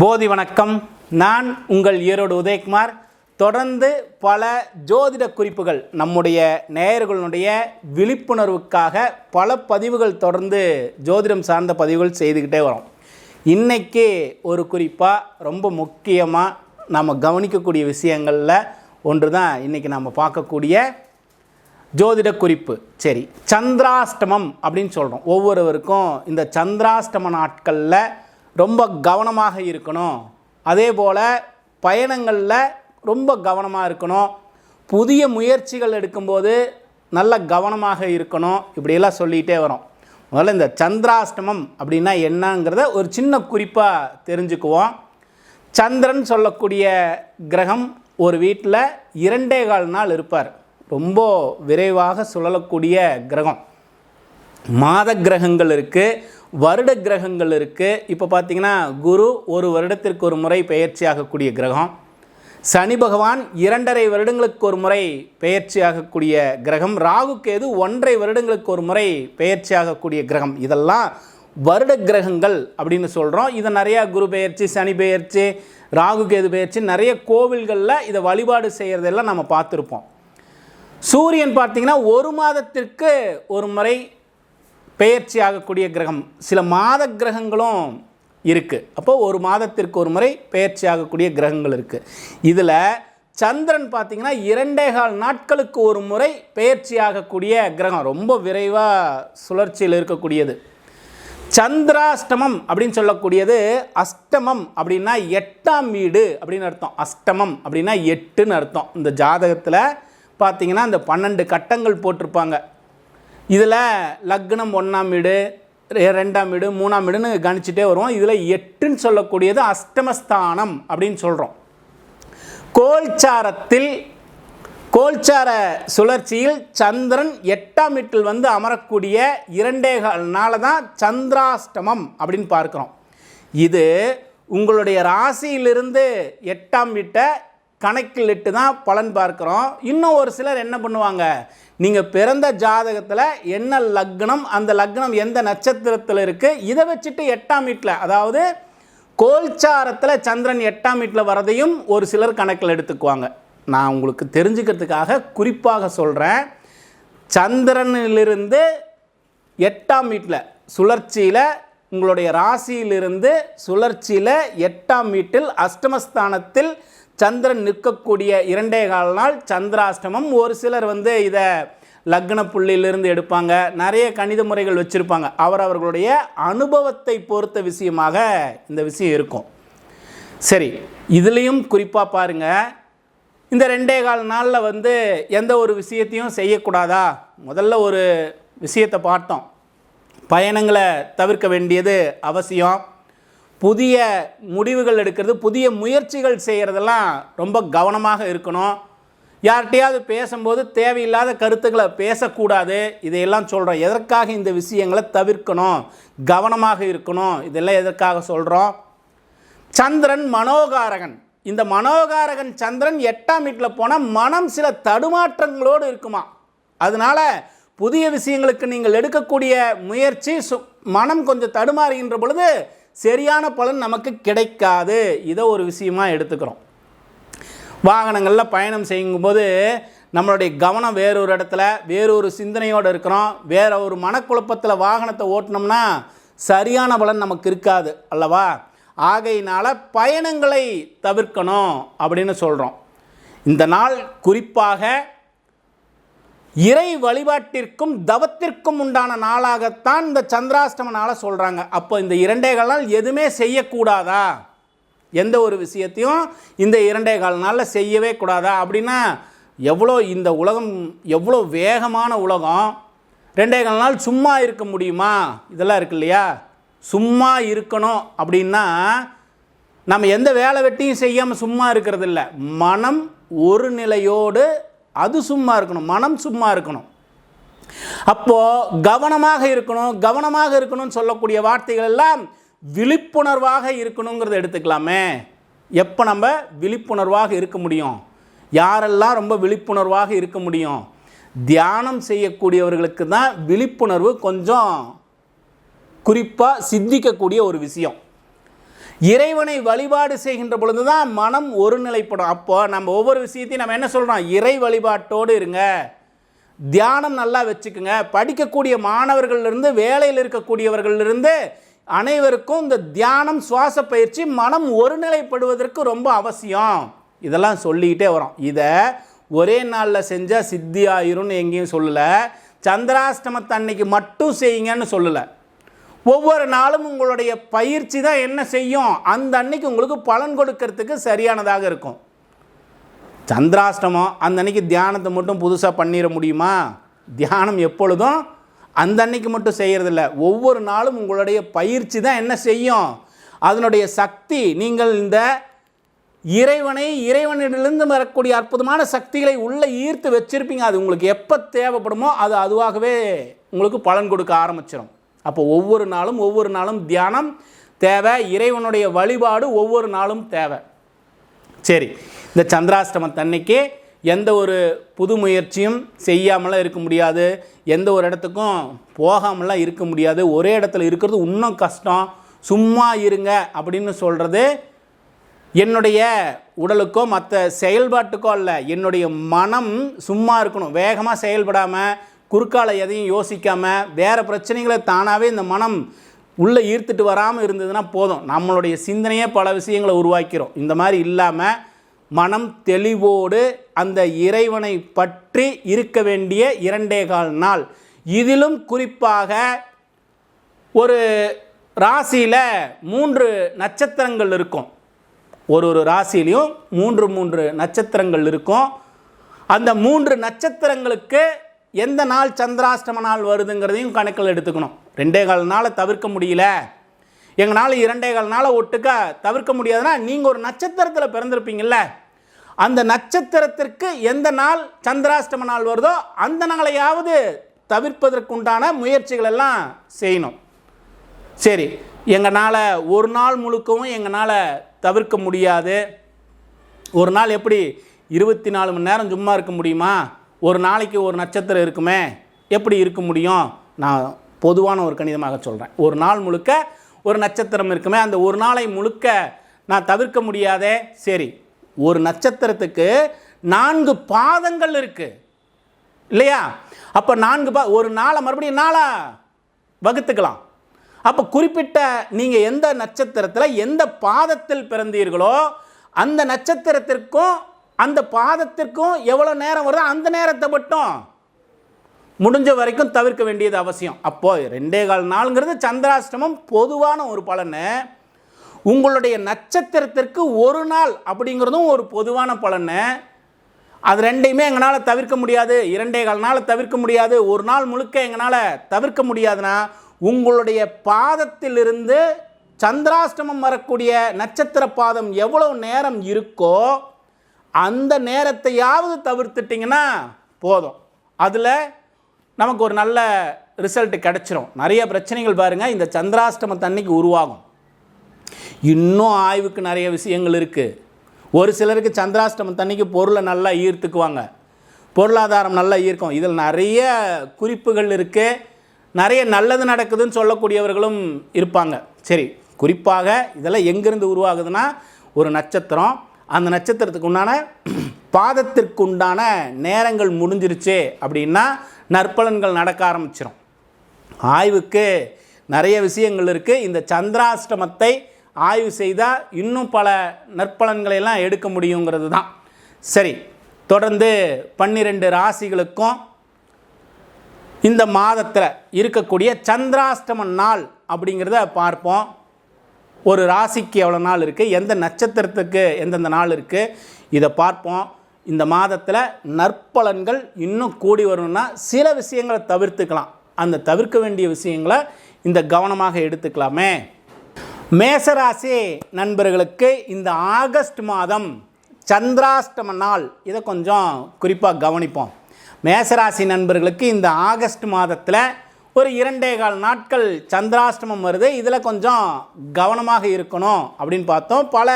போதி வணக்கம். நான் உங்கள் ஈரோடு உதயகுமார். தொடர்ந்து பல ஜோதிட குறிப்புகள் நம்முடைய நேயர்களுடைய விழிப்புணர்வுக்காக பல பதிவுகள் தொடர்ந்து ஜோதிடம் சார்ந்த பதிவுகள் செய்துக்கிட்டே வரோம். இன்றைக்கி ஒரு குறிப்பாக ரொம்ப முக்கியமாக நம்ம கவனிக்கக்கூடிய விஷயங்களில் ஒன்று தான் இன்றைக்கி நம்ம பார்க்கக்கூடிய ஜோதிட குறிப்பு. சரி சந்திராஷ்டமம் அப்படின்னு சொல்கிறோம் ஒவ்வொருவருக்கும் இந்த சந்திராஷ்டம நாட்களில் ரொம்ப கவனமாக இருக்கணும். அதே போல் பயணங்களில் ரொம்ப கவனமாக இருக்கணும். புதிய முயற்சிகள் எடுக்கும்போது நல்ல கவனமாக இருக்கணும். இப்படியெல்லாம் சொல்லிகிட்டே வரோம். முதல்ல இந்த சந்திராஷ்டமம் அப்படின்னா என்னங்கிறத ஒரு சின்ன குறிப்பாக தெரிஞ்சுக்குவோம். சந்திரன் சொல்லக்கூடிய கிரகம் ஒரு வீட்டில் இரண்டே கால் நாள் இருப்பார். ரொம்ப விரைவாக சுழலக்கூடிய கிரகம். மாத கிரகங்கள் இருக்குது வருட கிரகங்கள் இருக்குது இப்போ பார்த்தீங்கன்னா குரு ஒரு வருடத்திற்கு ஒரு முறை பெயர்ச்சியாகக்கூடிய கிரகம். சனி பகவான் இரண்டரை வருடங்களுக்கு ஒரு முறை பெயர்ச்சியாகக்கூடிய கிரகம். ராகு கேது ஒன்றரை வருடங்களுக்கு ஒரு முறை பெயர்ச்சியாகக்கூடிய கிரகம். இதெல்லாம் வருட கிரகங்கள் அப்படின்னு சொல்கிறோம் இதை நிறையா குரு பெயர்ச்சி சனி பெயர்ச்சி ராகு கேது பெயர்ச்சி நிறைய கோவில்களில் இதை வழிபாடு செய்கிறதெல்லாம் நம்ம பார்த்துருப்போம். சூரியன் பார்த்தீங்கன்னா ஒரு மாதத்திற்கு ஒரு முறை பெயர்ச்சி ஆகக்கூடிய கிரகம். சில மாத கிரகங்களும் இருக்குது அப்போது ஒரு மாதத்திற்கு ஒரு முறை பெயர்ச்சி ஆகக்கூடிய கிரகங்கள் இருக்குது இதில் சந்திரன் பார்த்திங்கன்னா இரண்டே கால் நாட்களுக்கு ஒரு முறை பெயர்ச்சி ஆகக்கூடிய கிரகம். ரொம்ப விரைவாக சுழற்சியில் இருக்கக்கூடியது. சந்திராஷ்டமம் அப்படின்னு சொல்லக்கூடியது அஷ்டமம் அப்படின்னா எட்டாம் வீடு அப்படின்னு அர்த்தம். அஷ்டமம் அப்படின்னா எட்டுன்னு அர்த்தம். இந்த ஜாதகத்தில் பார்த்திங்கன்னா இந்த பன்னெண்டு கட்டங்கள் போட்டிருப்பாங்க. இதில் லக்னம் ஒன்றாம் வீடு ரெண்டாம் வீடு மூணாம் வீடுன்னு கணிச்சிட்டே வருவோம். இதில் எட்டுன்னு சொல்லக்கூடியது அஷ்டமஸ்தானம் அப்படின்னு சொல்கிறோம் கோல்சாரத்தில் கோல்சார சுழற்சியில் சந்திரன் எட்டாம் வீட்டில் வந்து அமரக்கூடிய இரண்டே நாள் தான் சந்திராஷ்டமம் அப்படின்னு பார்க்குறோம். இது உங்களுடைய ராசியிலிருந்து எட்டாம் வீட்டை கணக்கில் இட்டு தான் பலன் பார்க்குறோம். இன்னும் ஒரு சிலர் என்ன பண்ணுவாங்க? நீங்கள் பிறந்த ஜாதகத்தில் என்ன லக்னம் அந்த லக்னம் எந்த நட்சத்திரத்தில் இருக்குது இதை வச்சுட்டு எட்டாம் வீட்டில் அதாவது கோல்சாரத்தில் சந்திரன் எட்டாம் வீட்டில் வரதையும் ஒரு சிலர் கணக்கில் எடுத்துக்குவாங்க. நான் உங்களுக்கு தெரிஞ்சுக்கிறதுக்காக குறிப்பாக சொல்கிறேன் சந்திரனிலிருந்து எட்டாம் வீட்டில் சுழற்சியில் உங்களுடைய ராசியிலிருந்து சுழற்சியில் எட்டாம் வீட்டில் அஷ்டமஸ்தானத்தில் சந்திரன் நிற்கக்கூடிய இரண்டே கால் நாள் சந்திராஷ்டமம். ஒரு சிலர் வந்து இதை லக்ன புள்ளியிலிருந்து எடுப்பாங்க. நிறைய கணித முறைகள் வச்சுருப்பாங்க. அவர் அவர்களுடைய அனுபவத்தை பொறுத்த விஷயமாக இந்த விஷயம் இருக்கும். சரி இதுலேயும் குறிப்பாக பாருங்கள் இந்த ரெண்டே கால் நாளில் வந்து எந்த ஒரு விஷயத்தையும் செய்யக்கூடாதா? முதல்ல ஒரு விஷயத்தை பார்த்தோம். பயணங்களை தவிர்க்க வேண்டியது அவசியம். புதிய முடிவுகள் எடுக்கிறது புதிய முயற்சிகள் செய்கிறதெல்லாம் ரொம்ப கவனமாக இருக்கணும். யார்கிட்டையாவது பேசும்போது தேவையில்லாத கருத்துக்களை பேசக்கூடாது. இதையெல்லாம் சொல்கிறோம் எதற்காக இந்த விஷயங்களை தவிர்க்கணும்? கவனமாக இருக்கணும். இதெல்லாம் எதற்காக சொல்கிறோம் சந்திரன் மனோகாரகன். இந்த மனோகாரகன் சந்திரன் எட்டாம் வீட்டில் போனால் மனம் சில தடுமாற்றங்களோடு இருக்குமா? அதனால புதிய விஷயங்களுக்கு நீங்கள் எடுக்கக்கூடிய முயற்சி சு மனம் கொஞ்சம் தடுமாறுகின்ற பொழுது சரியான பலன் நமக்கு கிடைக்காது. இதை ஒரு விஷயமாக எடுத்துக்கிறோம். வாகனங்களில் பயணம் செய்யும்போது நம்மளுடைய கவனம் வேறொரு இடத்துல வேறொரு சிந்தனையோடு இருக்கிறோம். வேற ஒரு மனக்குழப்பத்தில் வாகனத்தை ஓட்டினோம்னா சரியான பலன் நமக்கு இருக்காது அல்லவா? ஆகையினால் பயணங்களை தவிர்க்கணும் அப்படின்னு சொல்கிறோம் இந்த நாள் குறிப்பாக இறை வழிபாட்டிற்கும் தவத்திற்கும் உண்டான நாளாகத்தான் இந்த சந்திராஷ்டம நாளை சொல்கிறாங்க அப்போ இந்த இரண்டே கால் நாள் எதுவுமே செய்யக்கூடாதா? எந்த ஒரு விஷயத்தையும் இந்த இரண்டே கால் நாளில் செய்யவே கூடாதா? அப்படின்னா எவ்வளோ இந்த உலகம் எவ்வளோ வேகமான உலகம் ரெண்டே கால் நாள் சும்மா இருக்க முடியுமா? இதெல்லாம் இருக்கு இல்லையா? சும்மா இருக்கணும் அப்படின்னா நம்ம எந்த வேலை வெட்டியும் செய்யாமல் சும்மா இருக்கிறதில்ல மனம் ஒரு நிலையோடு அது சும்மா இருக்கணும் மனம் சும்மா இருக்கணும். அப்போது கவனமாக இருக்கணும் கவனமாக இருக்கணும்னு சொல்லக்கூடிய வார்த்தைகள் எல்லாம் விழிப்புணர்வாக இருக்கணுங்கிறத எடுத்துக்கலாமே. எப்போ நம்ம விழிப்புணர்வாக இருக்க முடியும்? யாரெல்லாம் ரொம்ப விழிப்புணர்வாக இருக்க முடியும்? தியானம் செய்யக்கூடியவர்களுக்கு தான் விழிப்புணர்வு கொஞ்சம் குறிப்பாக சித்திக்கக்கூடிய ஒரு விஷயம். இறைவனை வழிபாடு செய்கின்ற பொழுது தான் மனம் ஒருநிலைப்படும். அப்போ நம்ம ஒவ்வொரு விஷயத்தையும் நம்ம என்ன சொல்கிறோம் இறை வழிபாட்டோடு இருங்க. தியானம் நல்லா வச்சுக்குங்க. படிக்கக்கூடிய மாணவர்கள்லேருந்து வேலையில் இருக்கக்கூடியவர்கள்லேருந்து அனைவருக்கும் இந்த தியானம் சுவாச பயிற்சி மனம் ஒருநிலைப்படுவதற்கு ரொம்ப அவசியம். இதெல்லாம் சொல்லிக்கிட்டே வரோம். இதை ஒரே நாளில் செஞ்சால் சித்தி ஆயிரும்னு எங்கேயும் சொல்லலை. சந்திராஷ்டமத்தை அன்னைக்கு மட்டும் செய்யுங்கன்னு சொல்லலை. ஒவ்வொரு நாளும் உங்களுடைய பயிற்சி தான் என்ன செய்யும்? அந்த அன்னைக்கு உங்களுக்கு பலன் கொடுக்கறதுக்கு சரியானதாக இருக்கும். சந்திராஷ்டமம் அந்த அன்னைக்கு தியானத்தை மட்டும் புதுசாக பண்ணிட முடியுமா? தியானம் எப்பொழுதும் அந்த அன்னைக்கு மட்டும் செய்கிறதில்ல ஒவ்வொரு நாளும் உங்களுடைய பயிற்சி தான் என்ன செய்யும்? அதனுடைய சக்தி நீங்கள் இந்த இறைவனை இறைவனிடமிருந்து வரக்கூடிய அற்புதமான சக்திகளை உள்ளே ஈர்த்து வச்சிருப்பீங்க. அது உங்களுக்கு எப்போ தேவைப்படுமோ அது அதுவாகவே உங்களுக்கு பலன் கொடுக்க ஆரம்பிச்சிடும் அப்போ ஒவ்வொரு நாளும் ஒவ்வொரு நாளும் தியானம் தேவை. இறைவனுடைய வழிபாடு ஒவ்வொரு நாளும் தேவை. சரி இந்த சந்திராஷ்டமத்தன்னைக்கு எந்த ஒரு புது முயற்சியும் செய்யாமலாம் இருக்க முடியாது. எந்த ஒரு இடத்துக்கும் போகாமலாம் இருக்க முடியாது. ஒரே இடத்துல இருக்கிறது இன்னும் கஷ்டம். சும்மா இருங்க அப்படின்னு சொல்கிறது என்னுடைய உடலுக்கோ மற்ற செயல்பாட்டுக்கோ அல்ல. என்னுடைய மனம் சும்மா இருக்கணும். வேகமாக செயல்படாமல் குறுக்கால எதையும் யோசிக்காமல் வேறு பிரச்சனைகளை தானாகவே இந்த மனம் உள்ளே ஈர்த்துட்டு வராமல் இருந்ததுன்னா போதும். நம்மளுடைய சிந்தனையே பல விஷயங்களை உருவாக்கிறோம் இந்த மாதிரி இல்லாமல் மனம் தெளிவோடு அந்த இறைவனை பற்றி இருக்க வேண்டிய இரண்டே கால் நாள். இதிலும் குறிப்பாக ஒரு ராசியில் மூன்று நட்சத்திரங்கள் இருக்கும். ஒரு ஒரு ராசியிலையும் மூன்று மூன்று நட்சத்திரங்கள் இருக்கும். அந்த மூன்று நட்சத்திரங்களுக்கு எந்த நாள் சந்திராஷ்டம நாள் வருதுங்கிறதையும் கணக்கில் எடுத்துக்கணும். ரெண்டே கால் நாளை தவிர்க்க முடியல. எங்களால் இரண்டே கால் நாளை ஒட்டுக்க தவிர்க்க முடியாதுன்னா நீங்கள் ஒரு நட்சத்திரத்தில் பிறந்திருப்பீங்கள்ல அந்த நட்சத்திரத்திற்கு எந்த நாள் சந்திராஷ்டம நாள் வருதோ அந்த நாளையாவது தவிர்ப்பதற்குண்டான முயற்சிகள் எல்லாம் செய்யணும். சரி எங்களால் ஒரு நாள் முழுக்கவும் எங்களால் தவிர்க்க முடியாது. ஒரு நாள் எப்படி இருபத்தி நாலு மணி நேரம் சும்மா இருக்க முடியுமா? ஒரு நாளைக்கு ஒரு நட்சத்திரம் இருக்குமே எப்படி இருக்க முடியும்? நான் பொதுவான ஒரு கணிதமாக சொல்கிறேன் ஒரு நாள் முழுக்க ஒரு நட்சத்திரம் இருக்குமே அந்த ஒரு நாளை முழுக்க நான் தவிர்க்க முடியாதே. சரி ஒரு நட்சத்திரத்துக்கு நான்கு பாதங்கள் இருக்குது இல்லையா? அப்போ நான்கு பா ஒரு நாளை மறுபடியும் நாளாக வகுத்துக்கலாம். அப்போ குறிப்பிட்ட நீங்கள் எந்த நட்சத்திரத்தில் எந்த பாதத்தில் பிறந்தீர்களோ அந்த நட்சத்திரத்திற்கும் அந்த பாதத்திற்கும் எவ்வளோ நேரம் வருதோ அந்த நேரத்தை மட்டும் முடிஞ்ச வரைக்கும் தவிர்க்க வேண்டியது அவசியம். அப்போது ரெண்டே கால் நாளுங்கிறது சந்திராஷ்டமம் பொதுவான ஒரு பலனு. உங்களுடைய நட்சத்திரத்திற்கு ஒரு நாள் அப்படிங்கிறதும் ஒரு பொதுவான பலனு. அது ரெண்டையுமே எங்களால் தவிர்க்க முடியாது. இரண்டே கால் நாள் தவிர்க்க முடியாது. ஒரு நாள் முழுக்க எங்களால் தவிர்க்க முடியாதுன்னா உங்களுடைய பாதத்திலிருந்து சந்திராஷ்டமம் வரக்கூடிய நட்சத்திர பாதம் எவ்வளோ நேரம் இருக்கோ அந்த நேரத்தையாவது தவிர்த்துட்டிங்கன்னா போதும். அதில் நமக்கு ஒரு நல்ல ரிசல்ட் கிடச்சிரும். நிறைய பிரச்சனைகள் பாருங்கள் இந்த சந்திராஷ்டமத்தன்னைக்கு உருவாகும். இன்னும் ஆய்வுக்கு நிறைய விஷயங்கள் இருக்குது ஒரு சிலருக்கு சந்திராஷ்டமம் அன்னைக்கு பொருளை நல்லா ஈர்த்துக்குவாங்க. பொருளாதாரம் நல்லா ஈர்க்கும். இதில் நிறைய குறிப்புகள் இருக்குது நிறைய நல்லது நடக்குதுன்னு சொல்லக்கூடியவர்களும் இருப்பாங்க. சரி குறிப்பாக இதெல்லாம் எங்கேருந்து உருவாகுதுன்னா ஒரு நட்சத்திரம் அந்த நட்சத்திரத்துக்கு உண்டான பாதத்திற்கு உண்டான நேரங்கள் முடிஞ்சிருச்சு அப்படின்னா நற்பலன்கள் நடக்க ஆரம்பிச்சிடும் ஆய்வுக்கு நிறைய விஷயங்கள் இருக்குது இந்த சந்திராஷ்டமத்தை ஆய்வு செய்தால் இன்னும் பல நற்பலன்களை எல்லாம் எடுக்க முடியுங்கிறது தான். சரி தொடர்ந்து பன்னிரெண்டு ராசிகளுக்கும் இந்த மாதத்தில் இருக்கக்கூடிய சந்திராஷ்டம நாள் அப்படிங்கிறத பார்ப்போம். ஒரு ராசிக்கு எவ்வளோ நாள் இருக்குது எந்த நட்சத்திரத்துக்கு எந்தெந்த நாள் இருக்குது இதை பார்ப்போம். இந்த மாதத்தில் நற்பலன்கள் இன்னும் கூடி வரணும்னா சில விஷயங்களை தவிர்த்துக்கலாம். அந்த தவிர்க்க வேண்டிய விஷயங்களை இந்த கவனமாக எடுத்துக்கலாமே. மேசராசி நண்பர்களுக்கு இந்த ஆகஸ்ட் மாதம் சந்திராஷ்டம நாள். இதை கொஞ்சம் குறிப்பாக கவனிப்போம். மேசராசி நண்பர்களுக்கு இந்த ஆகஸ்ட் மாதத்தில் ஒரு இரண்டே கால் நாட்கள் சந்திராஷ்டமம் வருது. இதில் கொஞ்சம் கவனமாக இருக்கணும் அப்படின்னு பார்த்தோம். பல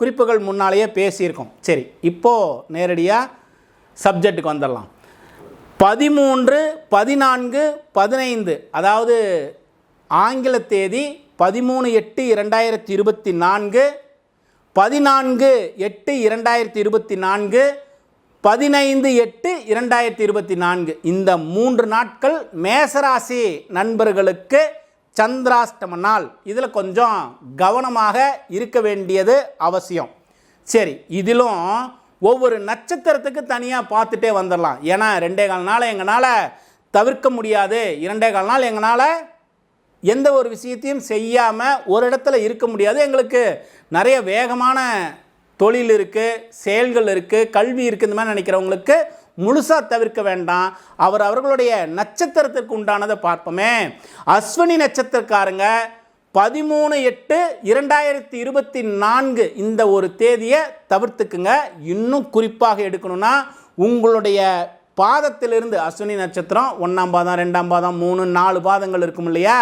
குறிப்புகள் முன்னாலேயே பேசியிருக்கோம். சரி இப்போது நேரடியாக சப்ஜெக்ட்டுக்கு வந்துடலாம். பதிமூன்று பதினான்கு பதினைந்து அதாவது ஆங்கில தேதி பதிமூணு எட்டு இரண்டாயிரத்தி இருபத்தி நான்கு பதினான்கு எட்டு இரண்டாயிரத்தி இருபத்தி நான்கு பதினைந்து எட்டு இரண்டாயிரத்தி இருபத்தி நான்கு. இந்த மூன்று நாட்கள் மேசராசி நண்பர்களுக்கு சந்திராஷ்டம நாள். இதில் கொஞ்சம் கவனமாக இருக்க வேண்டியது அவசியம். சரி இதிலும் ஒவ்வொரு நட்சத்திரத்துக்கு தனியாக பார்த்துட்டே வந்துடலாம் ஏன்னா ரெண்டே கால் நாள் எங்களால் தவிர்க்க முடியாது. இரண்டே கால் நாள் எங்களால் எந்த ஒரு விஷயத்தையும் செய்யாமல் ஒரு இடத்துல இருக்க முடியாது. எங்களுக்கு நிறைய வேகமான தொழில் இருக்குது செயல்கள் இருக்குது கல்வி இருக்குது இந்த மாதிரி நினைக்கிறவங்களுக்கு முழுசாக தவிர்க்க வேண்டாம். அவர் அவர்களுடைய நட்சத்திரத்திற்கு உண்டானதை பார்ப்போமே. அஸ்வினி நட்சத்திரக்காரங்க பதிமூணு எட்டு இரண்டாயிரத்தி இருபத்தி நான்கு இந்த ஒரு தேதியை தவிர்த்துக்குங்க. இன்னும் குறிப்பாக எடுக்கணும்னா உங்களுடைய பாதத்திலிருந்து அஸ்வினி நட்சத்திரம் ஒன்றாம் பாதம் ரெண்டாம் பாதம் மூணு நாலு பாதங்கள் இருக்கும் இல்லையா?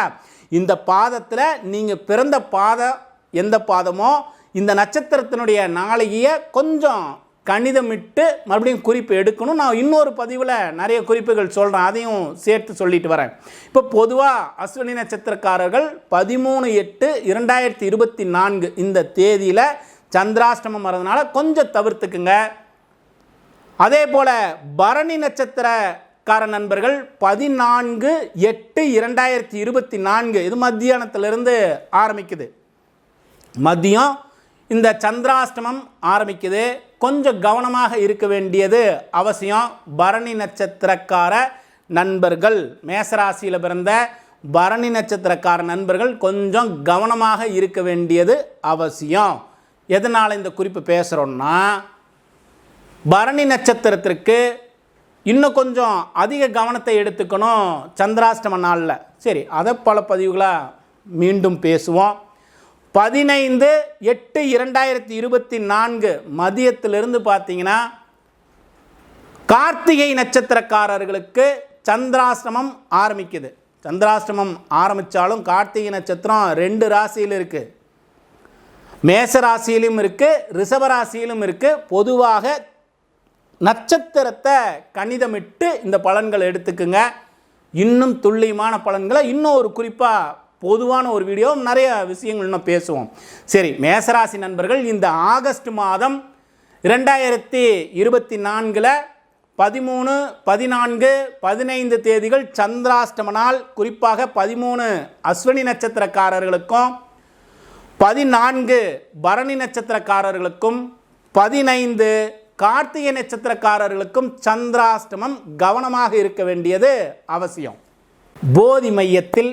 இந்த பாதத்தில் நீங்கள் பிறந்த பாதம் எந்த பாதமோ இந்த நட்சத்திரத்தினுடைய நாளைய கொஞ்சம் கணிதமிட்டு மறுபடியும் குறிப்பு எடுக்கணும். நான் இன்னொரு பதிவில் நிறைய குறிப்புகள் சொல்கிறேன் அதையும் சேர்த்து சொல்லிட்டு வரேன். இப்போ பொதுவாக அஸ்வினி நட்சத்திரக்காரர்கள் பதிமூணு எட்டு இரண்டாயிரத்தி இருபத்தி நான்கு இந்த தேதியில் சந்திராஷ்டமம் வரதுனால கொஞ்சம் தவிர்த்துக்குங்க. அதே போல் பரணி நட்சத்திரக்கார நண்பர்கள் பதினான்கு எட்டு இரண்டாயிரத்தி இருபத்தி நான்கு இது மத்தியானத்திலிருந்து ஆரம்பிக்குது. மதியம் இந்த சந்திராஷ்டமம் ஆரம்பிக்குது. கொஞ்சம் கவனமாக இருக்க வேண்டியது அவசியம். பரணி நட்சத்திரக்கார நண்பர்கள் மேசராசியில் பிறந்த பரணி நட்சத்திரக்கார நண்பர்கள் கொஞ்சம் கவனமாக இருக்க வேண்டியது அவசியம். எதனால் இந்த குறிப்பு பேசுகிறோன்னா பரணி நட்சத்திரத்திற்கு இன்னும் கொஞ்சம் அதிக கவனத்தை எடுத்துக்கணும் சந்திராஷ்டம நாளில். சரி அதை பல பதிவுகளாக மீண்டும் பேசுவோம். பதினைந்து எட்டு இரண்டாயிரத்தி இருபத்தி நான்கு மதியத்திலிருந்து பார்த்தீங்கன்னா கார்த்திகை நட்சத்திரக்காரர்களுக்கு சந்திராசிரமம் ஆரம்பிக்குது. சந்திராசிரமம் ஆரம்பித்தாலும் கார்த்திகை நட்சத்திரம் ரெண்டு ராசியில் இருக்குது மேச ராசியிலும் இருக்குது ரிஷப ராசியிலும் இருக்குது பொதுவாக நட்சத்திரத்தை கணிதமிட்டு இந்த பலன்களை எடுத்துக்குங்க. இன்னும் துல்லியமான பலன்களை இன்னும் ஒரு குறிப்பாக பொதுவான ஒரு வீடியோ நிறைய விஷயங்கள் இன்னும் பேசுவோம். சரி மேசராசி நண்பர்கள் இந்த ஆகஸ்ட் மாதம் இரண்டாயிரத்தி இருபத்தி நான்கில் பதிமூணு பதினான்கு பதினைந்து தேதிகள் சந்திராஷ்டம நாள். குறிப்பாக பதிமூணு அஸ்வினி நட்சத்திரக்காரர்களுக்கும் பதினான்கு பரணி நட்சத்திரக்காரர்களுக்கும் பதினைந்து கார்த்திகை நட்சத்திரக்காரர்களுக்கும் சந்திராஷ்டமம் கவனமாக இருக்க வேண்டியது அவசியம். போதி மையத்தில்